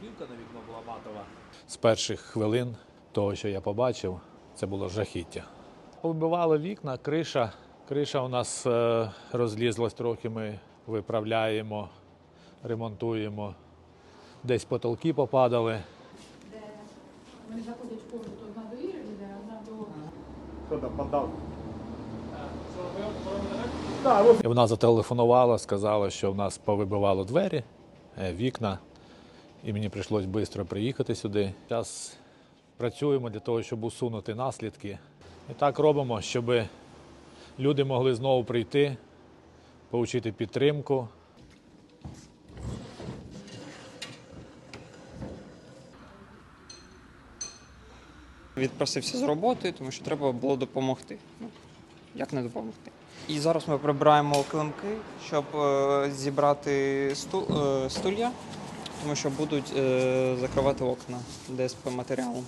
плівка на вікно була матова. З перших хвилин того, що я побачив, це було жахіття. Повибивало вікна, криша. Криша у нас е, розлізлась трохи, ми виправляємо, ремонтуємо. Десь потолки попадали. Вони заходять в комнату одна до Іри, йде, одна до Хто там подав? І вона зателефонувала, сказала, що в нас повибивало двері, е, вікна, і мені прийшлось швидко приїхати сюди. Зараз працюємо для того, щоб усунути наслідки. І так робимо, щоб люди могли знову прийти, отримати підтримку. Відпросився з роботи, тому що треба було допомогти. Ну, як не допомогти? І зараз ми прибираємо килимки, щоб е, зібрати е, стулья, тому що будуть е, закривати окна ДСП матеріалом.